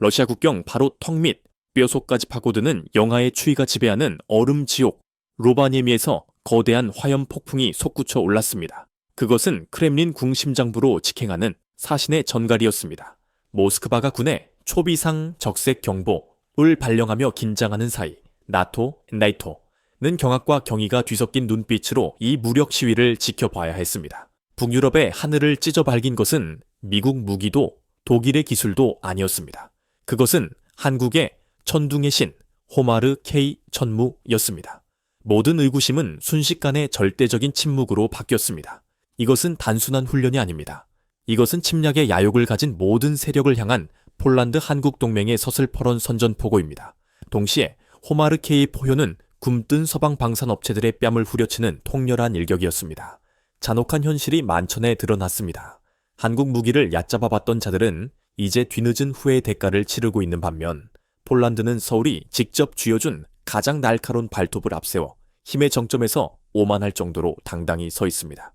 러시아 국경 바로 턱 밑 뼈속까지 파고드는 영하의 추위가 지배하는 얼음 지옥 로바니에미에서 거대한 화염 폭풍이 솟구쳐 올랐습니다. 그것은 크렘린 궁심장부로 직행하는 사신의 전갈이었습니다. 모스크바가 군에 초비상 적색 경보를 발령하며 긴장하는 사이 나토, 나이토는 경악과 경의가 뒤섞인 눈빛으로 이 무력 시위를 지켜봐야 했습니다. 북유럽의 하늘을 찢어 밝힌 것은 미국 무기도 독일의 기술도 아니었습니다. 그것은 한국의 천둥의 신 호마르 K 천무였습니다. 모든 의구심은 순식간에 절대적인 침묵으로 바뀌었습니다. 이것은 단순한 훈련이 아닙니다. 이것은 침략의 야욕을 가진 모든 세력을 향한 폴란드 한국 동맹의 서슬퍼런 선전포고입니다. 동시에 호마르 K 포효는 굼뜬 서방 방산 업체들의 뺨을 후려치는 통렬한 일격이었습니다. 잔혹한 현실이 만천에 드러났습니다. 한국 무기를 얕잡아 봤던 자들은 이제 뒤늦은 후회의 대가를 치르고 있는 반면 폴란드는 서울이 직접 쥐어준 가장 날카로운 발톱을 앞세워 힘의 정점에서 오만할 정도로 당당히 서 있습니다.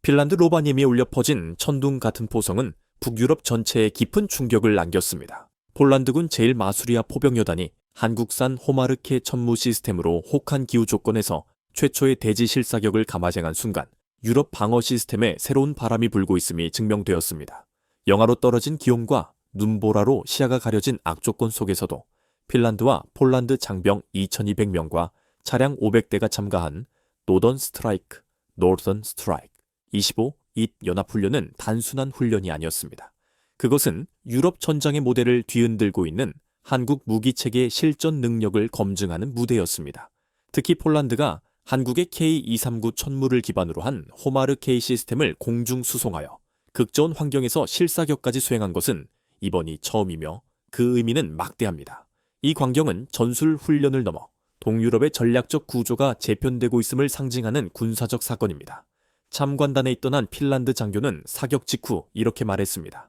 핀란드 로바니미에 울려 퍼진 천둥 같은 포성은 북유럽 전체에 깊은 충격을 남겼습니다. 폴란드군 제1마수리아 포병여단이 한국산 호마르케 천무 시스템으로 혹한 기후 조건에서 최초의 대지 실사격을 감아쟁한 순간 유럽 방어 시스템에 새로운 바람이 불고 있음이 증명되었습니다. 영하로 떨어진 기온과 눈보라로 시야가 가려진 악조건 속에서도 핀란드와 폴란드 장병 2200명과 차량 500대가 참가한 노던 스트라이크, 노던 스트라이크 25 잇 연합훈련은 단순한 훈련이 아니었습니다. 그것은 유럽 전장의 모델을 뒤흔들고 있는 한국 무기체계의 실전 능력을 검증하는 무대였습니다. 특히 폴란드가 한국의 K239 천무를 기반으로 한 호마르 K 시스템을 공중 수송하여 극저온 환경에서 실사격까지 수행한 것은 이번이 처음이며 그 의미는 막대합니다. 이 광경은 전술 훈련을 넘어 동유럽의 전략적 구조가 재편되고 있음을 상징하는 군사적 사건입니다. 참관단에 있던 한 핀란드 장교는 사격 직후 이렇게 말했습니다.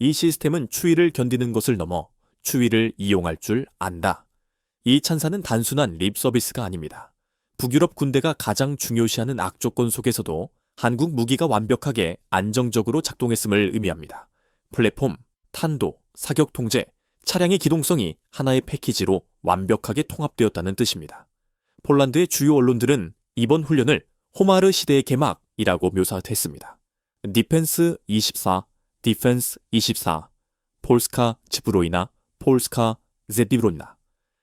이 시스템은 추위를 견디는 것을 넘어 추위를 이용할 줄 안다. 이 찬사는 단순한 립 서비스가 아닙니다. 북유럽 군대가 가장 중요시하는 악조건 속에서도 한국 무기가 완벽하게 안정적으로 작동했음을 의미합니다. 플랫폼, 탄도, 사격 통제, 차량의 기동성이 하나의 패키지로 완벽하게 통합되었다는 뜻입니다. 폴란드의 주요 언론들은 이번 훈련을 호마르 시대의 개막이라고 묘사했습니다. 디펜스 24, 디펜스 24, 폴스카 지브로이나, 폴스카 제디브로이나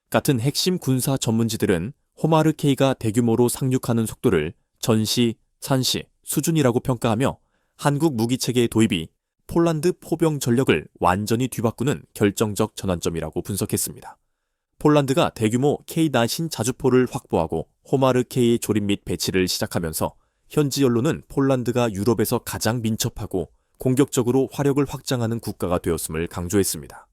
같은 핵심 군사 전문지들은 호마르 K가 대규모로 상륙하는 속도를 전시, 산시, 수준이라고 평가하며 한국 무기체계의 도입이 폴란드 포병 전력을 완전히 뒤바꾸는 결정적 전환점이라고 분석했습니다. 폴란드가 대규모 K-나신 자주포를 확보하고 호마르 K의 조립 및 배치를 시작하면서 현지 언론은 폴란드가 유럽에서 가장 민첩하고 공격적으로 화력을 확장하는 국가가 되었음을 강조했습니다.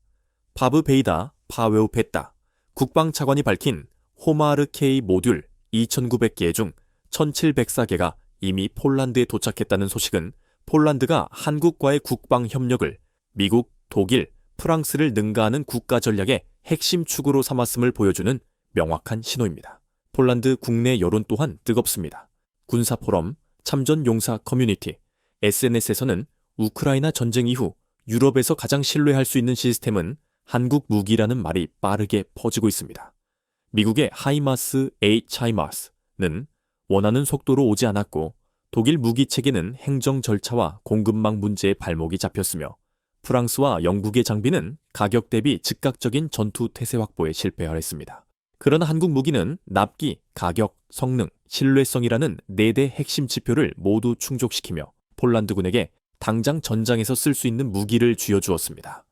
파브 베이다 파웨우 페따 국방차관이 밝힌 호마르 K 모듈 2,900개 중 1,704개가 이미 폴란드에 도착했다는 소식은 폴란드가 한국과의 국방 협력을 미국, 독일, 프랑스를 능가하는 국가 전략의 핵심 축으로 삼았음을 보여주는 명확한 신호입니다. 폴란드 국내 여론 또한 뜨겁습니다. 군사 포럼, 참전 용사 커뮤니티, SNS에서는 우크라이나 전쟁 이후 유럽에서 가장 신뢰할 수 있는 시스템은 한국 무기라는 말이 빠르게 퍼지고 있습니다. 미국의 하이마스 H 하이마스는 원하는 속도로 오지 않았고 독일 무기 체계는 행정 절차와 공급망 문제에 발목이 잡혔으며 프랑스와 영국의 장비는 가격 대비 즉각적인 전투 태세 확보에 실패하였습니다. 그러나 한국 무기는 납기, 가격, 성능, 신뢰성이라는 네대 핵심 지표를 모두 충족시키며 폴란드군에게 당장 전장에서 쓸 수 있는 무기를 쥐어주었습니다.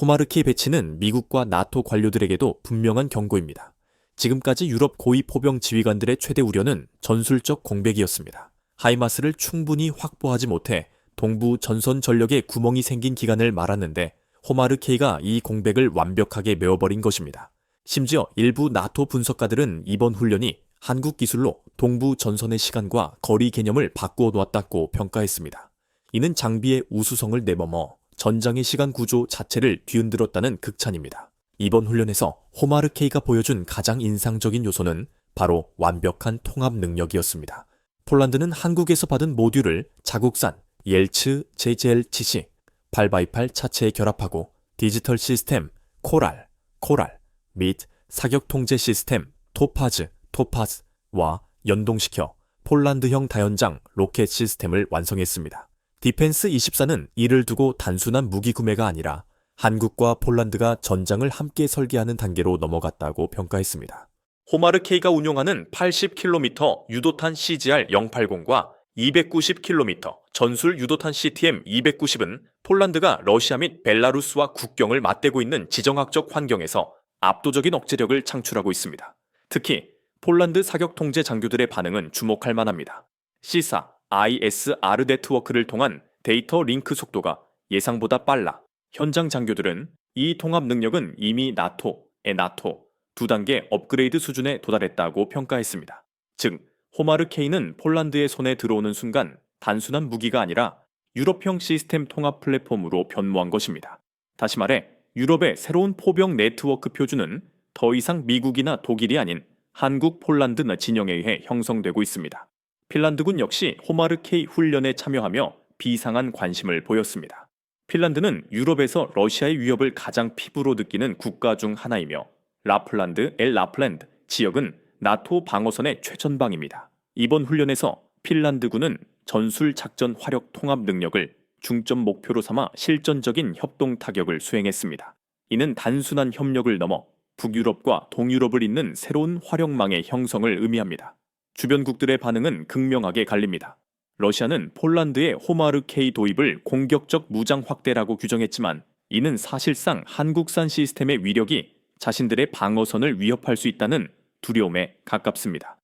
호마르키 배치는 미국과 나토 관료들에게도 분명한 경고입니다. 지금까지 유럽 고위 포병 지휘관들의 최대 우려는 전술적 공백이었습니다. 하이마스를 충분히 확보하지 못해 동부 전선 전력에 구멍이 생긴 기간을 말았는데 호마르케이가 이 공백을 완벽하게 메워버린 것입니다. 심지어 일부 나토 분석가들은 이번 훈련이 한국 기술로 동부 전선의 시간과 거리 개념을 바꾸어 놓았다고 평가했습니다. 이는 장비의 우수성을 내머머 전장의 시간 구조 자체를 뒤흔들었다는 극찬입니다. 이번 훈련에서 호마르케이가 보여준 가장 인상적인 요소는 바로 완벽한 통합 능력이었습니다. 폴란드는 한국에서 받은 모듈을 자국산 옐츠 JJL7C 8x8 차체에 결합하고 디지털 시스템 코랄, 코랄 및 사격 통제 시스템 토파즈, 토파즈와 연동시켜 폴란드형 다연장 로켓 시스템을 완성했습니다. 디펜스 24는 이를 두고 단순한 무기 구매가 아니라 한국과 폴란드가 전장을 함께 설계하는 단계로 넘어갔다고 평가했습니다. 호마르 K가 운용하는 80km 유도탄 CGR 080과 290km 전술 유도탄 CTM 290은 폴란드가 러시아 및 벨라루스와 국경을 맞대고 있는 지정학적 환경에서 압도적인 억제력을 창출하고 있습니다. 특히 폴란드 사격 통제 장교들의 반응은 주목할 만합니다. 시사 ISR 네트워크를 통한 데이터 링크 속도가 예상보다 빨라 현장 장교들은 이 통합 능력은 이미 나토, 에나토 두 단계 업그레이드 수준에 도달했다고 평가했습니다. 즉, 호마르 K는 폴란드의 손에 들어오는 순간 단순한 무기가 아니라 유럽형 시스템 통합 플랫폼으로 변모한 것입니다. 다시 말해, 유럽의 새로운 포병 네트워크 표준은 더 이상 미국이나 독일이 아닌 한국, 폴란드 진영에 의해 형성되고 있습니다. 핀란드군 역시 호마르 K 훈련에 참여하며 비상한 관심을 보였습니다. 핀란드는 유럽에서 러시아의 위협을 가장 피부로 느끼는 국가 중 하나이며 라플란드, 엘 라플랜드 지역은 나토 방어선의 최전방입니다. 이번 훈련에서 핀란드군은 전술 작전 화력 통합 능력을 중점 목표로 삼아 실전적인 협동 타격을 수행했습니다. 이는 단순한 협력을 넘어 북유럽과 동유럽을 잇는 새로운 화력망의 형성을 의미합니다. 주변국들의 반응은 극명하게 갈립니다. 러시아는 폴란드의 호마르 K 도입을 공격적 무장 확대라고 규정했지만 이는 사실상 한국산 시스템의 위력이 자신들의 방어선을 위협할 수 있다는 두려움에 가깝습니다.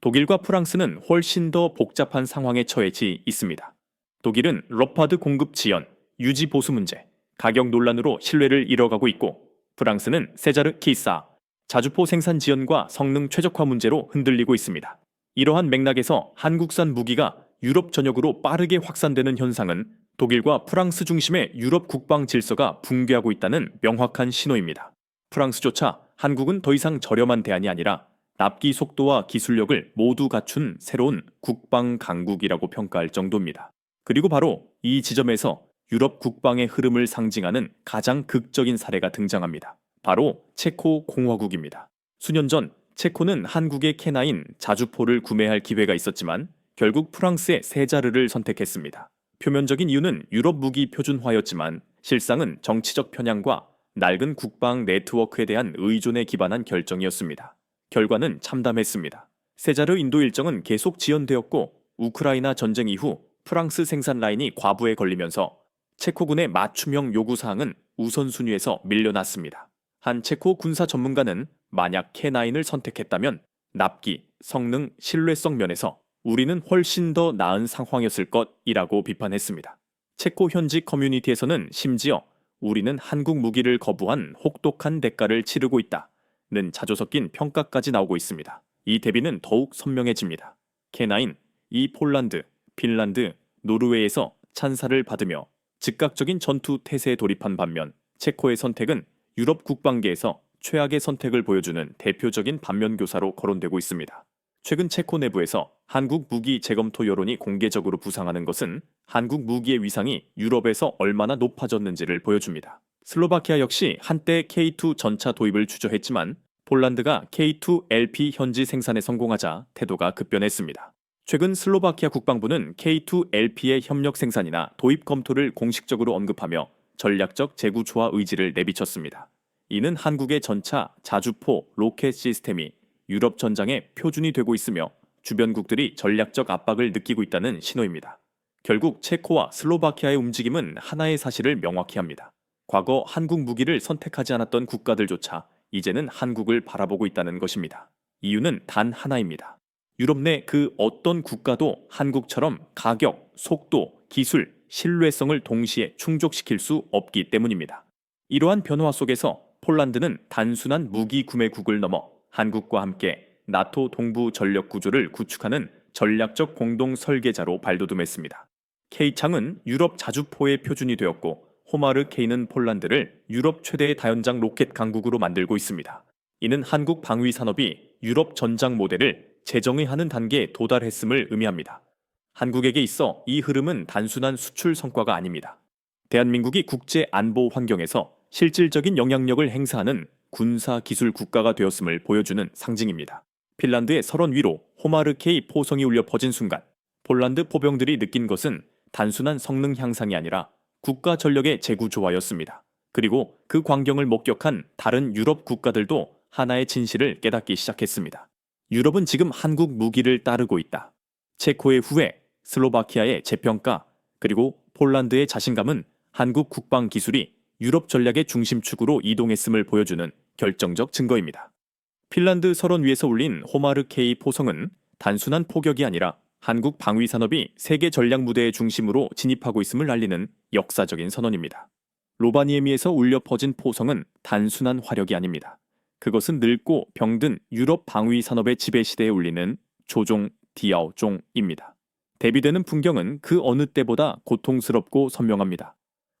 독일과 프랑스는 훨씬 더 복잡한 상황에 처해지 있습니다. 독일은 러파드 공급 지연, 유지 보수 문제, 가격 논란으로 신뢰를 잃어가고 있고 프랑스는 세자르 키사, 자주포 생산 지연과 성능 최적화 문제로 흔들리고 있습니다. 이러한 맥락에서 한국산 무기가 유럽 전역으로 빠르게 확산되는 현상은 독일과 프랑스 중심의 유럽 국방 질서가 붕괴하고 있다는 명확한 신호입니다. 프랑스조차 한국은 더 이상 저렴한 대안이 아니라 납기 속도와 기술력을 모두 갖춘 새로운 국방 강국이라고 평가할 정도입니다. 그리고 바로 이 지점에서 유럽 국방의 흐름을 상징하는 가장 극적인 사례가 등장합니다. 바로 체코 공화국입니다. 수년 전 체코는 한국의 캐나인 자주포를 구매할 기회가 있었지만 결국 프랑스의 세자르를 선택했습니다. 표면적인 이유는 유럽 무기 표준화였지만 실상은 정치적 편향과 낡은 국방 네트워크에 대한 의존에 기반한 결정이었습니다. 결과는 참담했습니다. 세자르 인도 일정은 계속 지연되었고 우크라이나 전쟁 이후 프랑스 생산 라인이 과부에 걸리면서 체코군의 맞춤형 요구 사항은 우선순위에서 밀려났습니다. 한 체코 군사 전문가는 만약 K9을 선택했다면 납기, 성능, 신뢰성 면에서 우리는 훨씬 더 나은 상황이었을 것이라고 비판했습니다. 체코 현지 커뮤니티에서는 심지어 우리는 한국 무기를 거부한 혹독한 대가를 치르고 있다는 자조 섞인 평가까지 나오고 있습니다. 이 대비는 더욱 선명해집니다. K9, 이 폴란드, 핀란드, 노르웨이에서 찬사를 받으며 즉각적인 전투 태세에 돌입한 반면 체코의 선택은 유럽 국방계에서 최악의 선택을 보여주는 대표적인 반면 교사로 거론되고 있습니다. 최근 체코 내부에서 한국 무기 재검토 여론이 공개적으로 부상하는 것은 한국 무기의 위상이 유럽에서 얼마나 높아졌는지를 보여줍니다. 슬로바키아 역시 한때 K2 전차 도입을 주저했지만 폴란드가 K2 LP 현지 생산에 성공하자 태도가 급변했습니다. 최근 슬로바키아 국방부는 K2 LP의 협력 생산이나 도입 검토를 공식적으로 언급하며 전략적 재구조화 의지를 내비쳤습니다. 이는 한국의 전차, 자주포, 로켓 시스템이 유럽 전장의 표준이 되고 있으며 주변국들이 전략적 압박을 느끼고 있다는 신호입니다. 결국 체코와 슬로바키아의 움직임은 하나의 사실을 명확히 합니다. 과거 한국 무기를 선택하지 않았던 국가들조차 이제는 한국을 바라보고 있다는 것입니다. 이유는 단 하나입니다. 유럽 내 그 어떤 국가도 한국처럼 가격, 속도, 기술, 신뢰성을 동시에 충족시킬 수 없기 때문입니다. 이러한 변화 속에서 폴란드는 단순한 무기 구매국을 넘어 한국과 함께 나토 동부 전력 구조를 구축하는 전략적 공동 설계자로 발돋움했습니다. K창은 유럽 자주포의 표준이 되었고 호마르 K는 폴란드를 유럽 최대의 다연장 로켓 강국으로 만들고 있습니다. 이는 한국 방위 산업이 유럽 전장 모델을 재정의하는 단계에 도달했음을 의미합니다. 한국에게 있어 이 흐름은 단순한 수출 성과가 아닙니다. 대한민국이 국제 안보 환경에서 실질적인 영향력을 행사하는 군사 기술 국가가 되었음을 보여주는 상징입니다. 핀란드의 설원 위로 호마르케이 포성이 울려 퍼진 순간 폴란드 포병들이 느낀 것은 단순한 성능 향상이 아니라 국가 전력의 재구조화였습니다. 그리고 그 광경을 목격한 다른 유럽 국가들도 하나의 진실을 깨닫기 시작했습니다. 유럽은 지금 한국 무기를 따르고 있다. 체코의 후회, 슬로바키아의 재평가, 그리고 폴란드의 자신감은 한국 국방 기술이 유럽 전략의 중심축으로 이동했음을 보여주는 결정적 증거입니다. 핀란드 설원 위에서 울린 호마르 케이 포성은 단순한 포격이 아니라 한국 방위 산업이 세계 전략 무대의 중심으로 진입하고 있음을 알리는 역사적인 선언입니다. 로바니에미에서 울려 퍼진 포성은 단순한 화력이 아닙니다. 그것은 늙고 병든 유럽 방위 산업의 지배 시대에 울리는 조종 디아오종입니다. 대비되는 풍경은 그 어느 때보다 고통스럽고 선명합니다.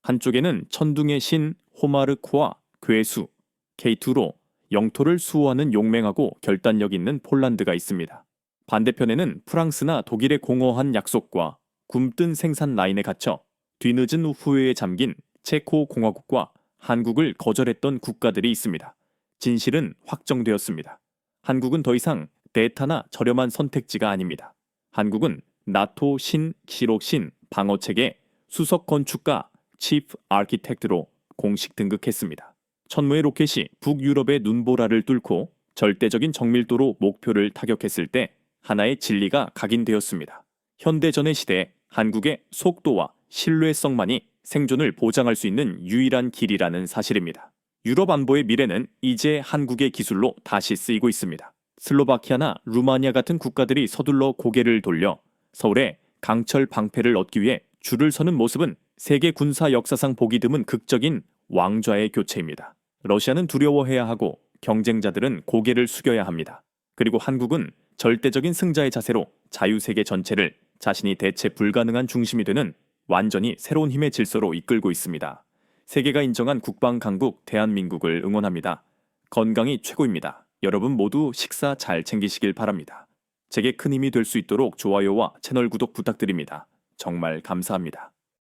한쪽에는 천둥의 신 호마르코와 괴수, 케이투로 영토를 수호하는 용맹하고 결단력 있는 폴란드가 있습니다. 반대편에는 프랑스나 독일의 공허한 약속과 굼뜬 생산 라인에 갇혀 뒤늦은 후회에 잠긴 체코 공화국과 한국을 거절했던 국가들이 있습니다. 진실은 확정되었습니다. 한국은 더 이상 대타나 저렴한 선택지가 아닙니다. 한국은 나토 신 기록 신 방어 체계 수석 건축가 치프 아키텍트로 공식 등극했습니다. 천무의 로켓이 북유럽의 눈보라를 뚫고 절대적인 정밀도로 목표를 타격했을 때 하나의 진리가 각인되었습니다. 현대전의 시대에 한국의 속도와 신뢰성만이 생존을 보장할 수 있는 유일한 길이라는 사실입니다. 유럽 안보의 미래는 이제 한국의 기술로 다시 쓰이고 있습니다. 슬로바키아나 루마니아 같은 국가들이 서둘러 고개를 돌려 서울에 강철 방패를 얻기 위해 줄을 서는 모습은 세계 군사 역사상 보기 드문 극적인 왕좌의 교체입니다. 러시아는 두려워해야 하고 경쟁자들은 고개를 숙여야 합니다. 그리고 한국은 절대적인 승자의 자세로 자유세계 전체를 자신이 대체 불가능한 중심이 되는 완전히 새로운 힘의 질서로 이끌고 있습니다. 세계가 인정한 국방 강국 대한민국을 응원합니다. 건강이 최고입니다. 여러분 모두 식사 잘 챙기시길 바랍니다. 제게 큰 힘이 될 수 있도록 좋아요와 채널 구독 부탁드립니다. 정말 감사합니다.